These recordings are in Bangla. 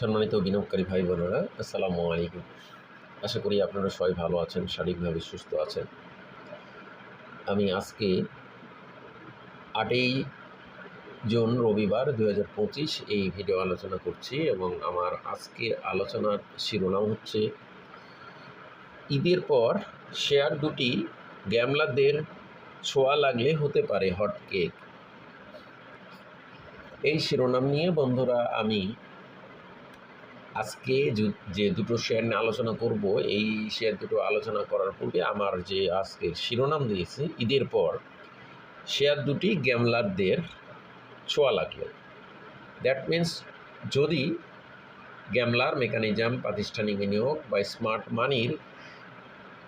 সম্মানিত বিনিয়োগকারী ভাই বোনেরা, আসসালামু আলাইকুম। আশা করি আপনারা সবাই ভালো আছেন, শারীরিকভাবে সুস্থ আছেন। আমি আজকে আটই জুন রবিবার দু হাজার পঁচিশ এই ভিডিও আলোচনা করছি এবং আমার আজকের আলোচনার শিরোনাম হচ্ছে, ঈদের পর শেয়ার দুটি গ্যামলারদের ছোঁয়া লাগলে হতে পারে হট কেক এই শিরোনাম নিয়ে বন্ধুরা, আমি আজকে যে- দুটো শেয়ার নিয়ে আলোচনা করব, এই শেয়ার দুটো আলোচনা করার পূর্বে আমার যে আজকে শিরোনাম দিয়েছে, ঈদের পর শেয়ার দুটি গ্যামলারদের ছোঁয়া লাগল। দ্যাট মিন্স যদি গ্যামলার মেকানিজম প্রাতিষ্ঠানিক বিনিয়োগ বা স্মার্ট মানির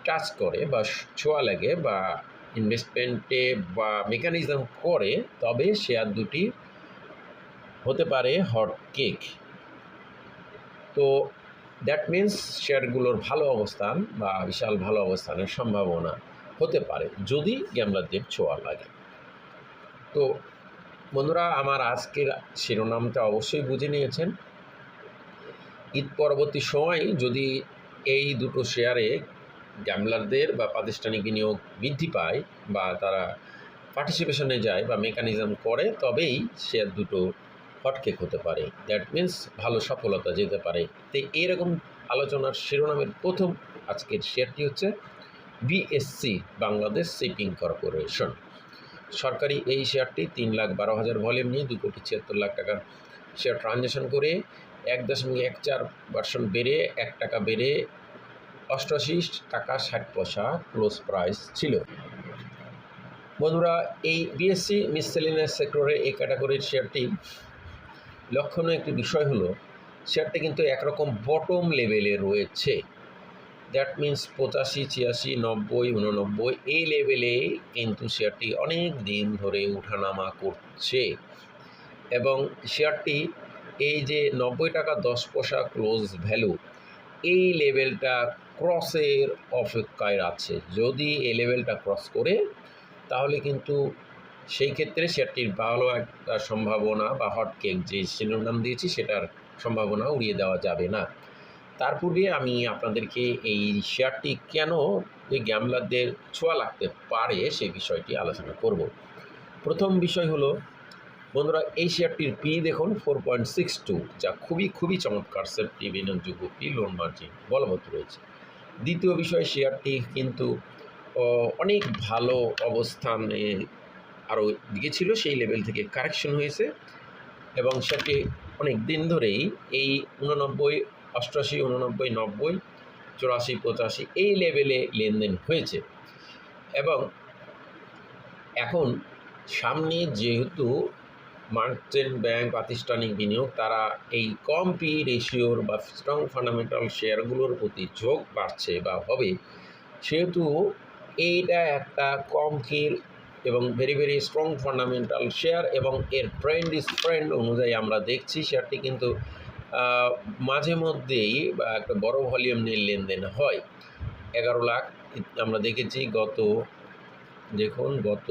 টাচ করে বা ছোঁয়া লাগে বা ইনভেস্টমেন্টে বা মেকানিজম করে, তবে শেয়ার দুটি হতে পারে হট কেক তো দ্যাট মিন্স শেয়ারগুলোর ভালো অবস্থান বা বিশাল ভালো অবস্থানের সম্ভাবনা হতে পারে যদি গ্যামলারদের ছোঁয়া লাগে। তো বন্ধুরা, আমার আজকের শিরোনামটা অবশ্যই বুঝে নিয়েছেন। ঈদ পরবর্তী সময় যদি এই দুটো শেয়ারে গ্যামলারদের বা প্রাতিষ্ঠানিক বিনিয়োগ বৃদ্ধি পায় বা তারা পার্টিসিপেশনে যায় বা মেকানিজম করে, তবেই শেয়ার দুটো হটকেক হতে পারে। দ্যাট মিন্স ভালো সফলতা যেতে পারে। তো এরকম আলোচনার শিরোনামের প্রথম আজকের শেয়ারটি হচ্ছে বিএসসি বাংলাদেশ শিপিং কর্পোরেশন। সরকারি এই শেয়ারটি তিন লাখ বারো হাজার ভলিউম নিয়ে দু কোটি ছিয়াত্তর লাখ টাকার শেয়ার ট্রানজ্যাকশন করে এক দশমিক এক চার পার্সেন্ট বেড়ে এক টাকা বেড়ে অষ্টআশি টাকা ষাট পয়সা ক্লোজ প্রাইস ছিল। বন্ধুরা, এই বিএসসি মিসসেলিনাস সেক্টরে এই ক্যাটাগরির শেয়ারটি লক্ষণীয় একটি বিষয় হলো, শেয়ারটি কিন্তু একরকম বটম লেভেলে রয়েছে। দ্যাট মিন্স পঁচাশি, ছিয়াশি, নব্বই, উননব্বই, এই লেভেলে কিন্তু শেয়ারটি অনেক দিন ধরে উঠানামা করছে। এবং শেয়ারটি এই যে নব্বই টাকা দশ পয়সা ক্লোজ ভ্যালু এই লেভেলটা ক্রসের অপেক্ষায় আছে। যদি এই লেভেলটা ক্রস করে, তাহলে কিন্তু সেই ক্ষেত্রে শেয়ারটির ভালো একটা সম্ভাবনা বা হটকেক যে শিরোনাম দিয়েছি সেটার সম্ভাবনা উড়িয়ে দেওয়া যাবে না। তার পূর্বে আমি আপনাদেরকে এই শেয়ারটি কেন এই গ্যামলারদের ছোঁয়া লাগতে পারে সেই বিষয়টি আলোচনা করব। প্রথম বিষয় হলো, বন্ধুরা, এই শেয়ারটির পি দেখুন ফোর পয়েন্ট সিক্স টু যা খুবই খুবই চমৎকার সেফটি বিনিয়োগযোগ্য পি লোন মার্জিন বলবৎ রয়েছে। দ্বিতীয় বিষয় শেয়ারটি কিন্তু অনেক ভালো অবস্থানে আরও দিকে ছিল, সেই লেভেল থেকে কারেকশন হয়েছে এবং সেটি অনেক দিন ধরেই এই উননব্বই, অষ্টআশি, উননব্বই, নব্বই, চুরাশি, পঁচাশি এই লেভেলে লেনদেন হয়েছে এবং এখন সামনে যেহেতু মার্চেন্ট ব্যাংক প্রাতিষ্ঠানিক বিনিয়োগ, তারা এই কম পি রেশিওর বা স্ট্রং ফান্ডামেন্টাল শেয়ারগুলোর প্রতি ঝোঁক বাড়ছে বা হবে, সেহেতু এইটা একটা কম কির এবং very very strong fundamental share এবং এর ট্রেন্ড ইস ট্রেন্ড অনুযায়ী আমরা দেখছি শেয়ারটি কিন্তু মাঝে মধ্যেই একটা বড় ভলিউম নিয়ে লেনদেন হয়। এগারো লাখ, আমরা দেখেছি গত, দেখুন গত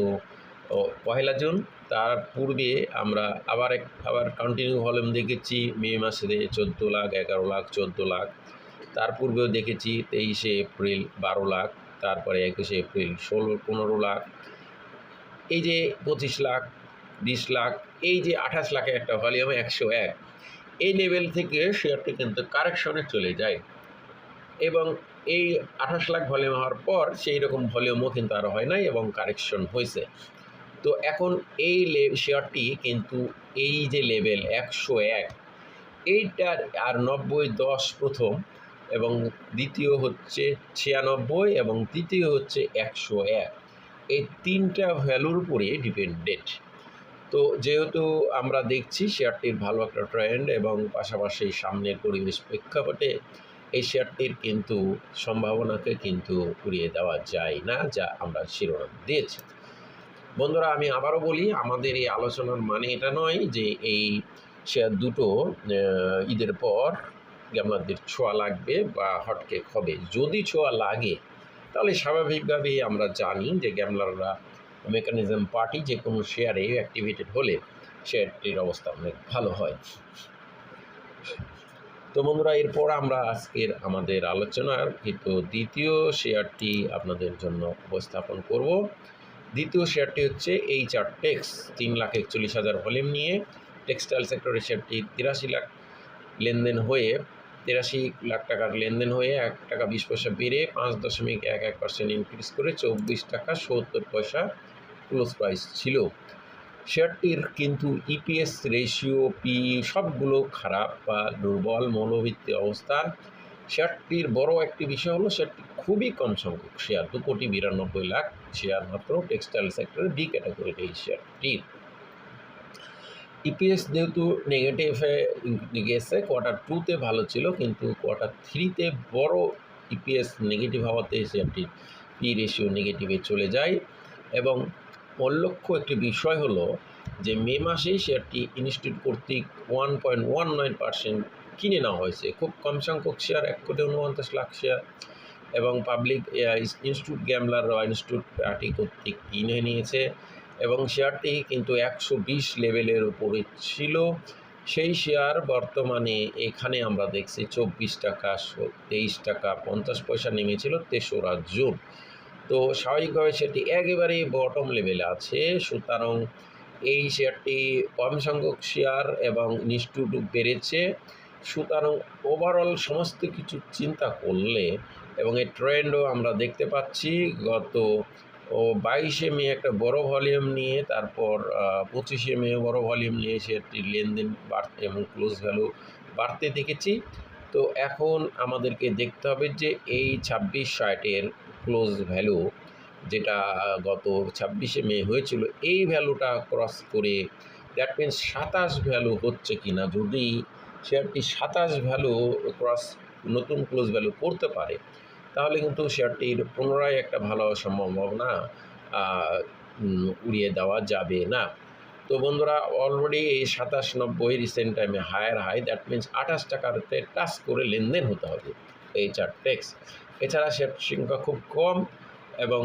পহেলা জুন, তার পূর্বে আমরা আবার এক, আবার কন্টিনিউ ভলিউম দেখেছি, মে মাসে চোদ্দ লাখ, এগারো লাখ, চোদ্দ লাখ। তার পূর্বেও দেখেছি তেইশে এপ্রিল বারো লাখ, তারপরে একুশে এপ্রিল ষোলো, পনেরো লাখ। এই যে পঁচিশ লাখ, বিশ লাখ, এই যে আঠাশ লাখের একটা ভলিউম একশো এক, এই লেভেল থেকে শেয়ারটি কিন্তু কারেকশনে চলে যায়। এবং এই আঠাশ লাখ ভলিউম হওয়ার পর সেই রকম ভলিউমও কিন্তু আর হয় নাই এবং কারেকশন হয়েছে। তো এখন এই শেয়ারটি কিন্তু এই যে লেভেল একশো এক, এইটার আর নব্বই দশ প্রথম এবং দ্বিতীয় হচ্ছে ছিয়ানব্বই এবং তৃতীয় হচ্ছে একশো এক। এই তিনটা ভ্যালুর উপরে ডিপেন্ডেন্ট তো যেহেতু আমরা দেখছি শেয়ারটির ভালো একটা ট্রেন্ড এবং পাশাপাশি সামনের পরিবেশ প্রেক্ষাপটে এই শেয়ারটির কিন্তু সম্ভাবনাকে কিন্তু উড়িয়ে দেওয়া যায় না, যা আমরা শিরোনাম দিয়েছি। বন্ধুরা, আমি আবারও বলি, আমাদের এই আলোচনার মানে এটা নয় যে এই শেয়ার দুটো ঈদের পর গ্যামলারদের ছোঁয়া লাগবে বা হটকেক হবে। যদি ছোঁয়া লাগে তাহলে স্বাভাবিকভাবেই আমরা জানি যে গ্যামলাররা মেকানিজম পার্টি যে কোনো শেয়ারে অ্যাক্টিভেটেড হলে শেয়ারটির অবস্থা অনেক ভালো হয়। তো বন্ধুরা, এরপর আমরা আজকের আমাদের আলোচনার কিন্তু দ্বিতীয় শেয়ারটি আপনাদের জন্য উপস্থাপন করব। দ্বিতীয় শেয়ারটি হচ্ছে এই চার টেক্স তিন লাখ একচল্লিশ হাজার ভলিউম নিয়ে টেক্সটাইল সেক্টরের শেয়ারটি তিরাশি লাখ লেনদেন হয়ে তিরাশি লাখ টাকার লেনদেন হয়ে এক টাকা বিশ পয়সা বেড়ে পাঁচ দশমিক এক এক পার্সেন্ট ইনক্রিজ করে চব্বিশ টাকা সত্তর পয়সা ক্লোজ প্রাইস ছিল। শেয়ারটির কিন্তু ইপিএস রেশিও পি সবগুলো খারাপ বা দুর্বল মৌলভিত্তি অবস্থান শেয়ারটির বড় একটি বিষয় হলো শেয়ারটি খুবই কম সংখ্যক শেয়ার দু কোটি বিরানব্বই লাখ শেয়ার মাত্র টেক্সটাইল সেক্টরের বি ক্যাটাগরির এই শেয়ারটির ইপিএস যেহেতু নেগেটিভে গেছে কোয়ার্টার টুতে ভালো ছিল, কিন্তু কোয়ার্টার থ্রিতে বড় ইপিএস নেগেটিভ হওয়াতে শেয়ারটির পি রেশিও নেগেটিভে চলে যায়। এবং উল্লেখ্য একটি বিষয় হলো যে মে মাসেই শেয়ারটি ইনস্টিটিউট কর্তৃক one point one nine percent কিনে নেওয়া হয়েছে। খুব কম সংখ্যক শেয়ার, এক কোটি উনপঞ্চাশ লাখ শেয়ার। এবং পাবলিক ইনস্টিটিউট গ্যামলার ইনস্টিটিউট পার্টি কর্তৃক কিনে নিয়েছে। এবং শেয়ারটি কিন্তু একশো বিশ লেভেলের উপরে ছিল। সেই শেয়ার বর্তমানে এখানে আমরা দেখছি চব্বিশ টাকা, তেইশ টাকা, পঞ্চাশ পয়সা নেমেছিল তেসরা জুন। তো স্বাভাবিকভাবে সেটি একেবারেই বটম লেভেলে আছে। সুতরাং এই শেয়ারটি কম সংখ্যক শেয়ার এবং নিষ্ঠুর বেড়েছে। সুতরাং ওভারঅল সমস্ত কিছু চিন্তা করলে এবং এই ট্রেন্ডও আমরা দেখতে পাচ্ছি, গত ও বাইশে মে একটা বড় ভলিউম নিয়ে, তারপর পঁচিশে মে বড় ভলিউম নিয়ে শেয়ারটির লেনদেন বাড়তে এবং ক্লোজ ভ্যালু বাড়তে দেখেছি। তো এখন আমাদেরকে দেখতে হবে যে এই ছাব্বিশ ষাটের ক্লোজ ভ্যালু যেটা গত ছাব্বিশে মে হয়েছিল, এই ভ্যালুটা ক্রস করে দ্যাট মিন্স সাতাশ ভ্যালু হচ্ছে কি না যদি শেয়ারটি সাতাশ ভ্যালু ক্রস নতুন ক্লোজ ভ্যালু করতে পারে তাহলে কিন্তু শেয়ারটির পুনরায় একটা ভালো সম্ভাবনা উড়িয়ে দেওয়া যাবে না। তো বন্ধুরা অলরেডি এই সাতাশ নব্বই রিসেন্ট টাইমে হায়ার হাই দ্যাট মিন্স আঠাশ টাকাতে টাচ করে লেনদেন হতে হবে এই চার টেক্স এছাড়া শেয়ার সংখ্যা খুব কম এবং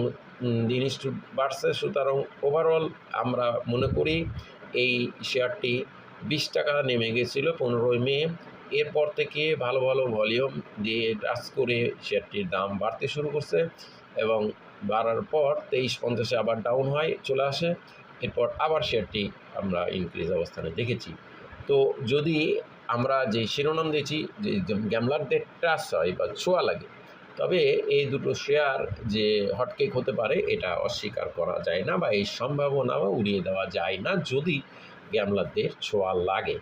ইনস্টিটিউট বাড়ছে। সুতরাং ওভারঅল আমরা মনে করি এই শেয়ারটি বিশ টাকা নেমে গেছিল পনেরোই মে। এরপর থেকে ভালো ভালো ভলিউম দিয়ে টাচ করে শেয়ারটির দাম বাড়তে শুরু করছে এবং বাড়ার পর তেইশ পঞ্চাশে আবার ডাউন হয়, চলে আসে। এরপর আবার শেয়ারটি আমরা ইনক্রিজ অবস্থানে দেখেছি। তো যদি আমরা যে শিরোনাম দিয়েছি, যে গ্যামলারদের ট্রাস হয় বা ছোঁয়া লাগে, তবে এই দুটো শেয়ার যে হটকেক হতে পারে, এটা অস্বীকার করা যায় না বা এই সম্ভাবনাও উড়িয়ে দেওয়া যায় না যদি গ্যামলারদের ছোঁয়া লাগে।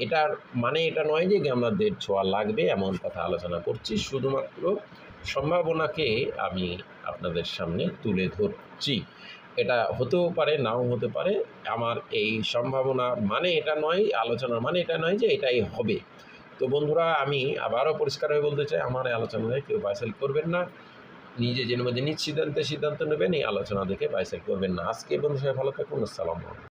এটার মানে এটা নয় যে গ্যামলারদের ছোঁয়া লাগবে, এমন কথা আলোচনা করছি। শুধুমাত্র সম্ভাবনাকে আমি আপনাদের সামনে তুলে ধরছি। এটা হতেও পারে, নাও হতে পারে। আমার এই সম্ভাবনা মানে এটা নয়, আলোচনার মানে এটা নয় যে এটাই হবে। তো বন্ধুরা, আমি আবারও পরিষ্কার হয়ে বলতে চাই, আমার আলোচনায় কেউ বাইসেল করবেন না। নিজে জেনে মধ্যে নিজ সিদ্ধান্তে সিদ্ধান্ত নেবেন, এই আলোচনা দেখে বাইসেল করবেন না। আজকে বন্ধু সবাই ভালো থাকুন, আসসালাম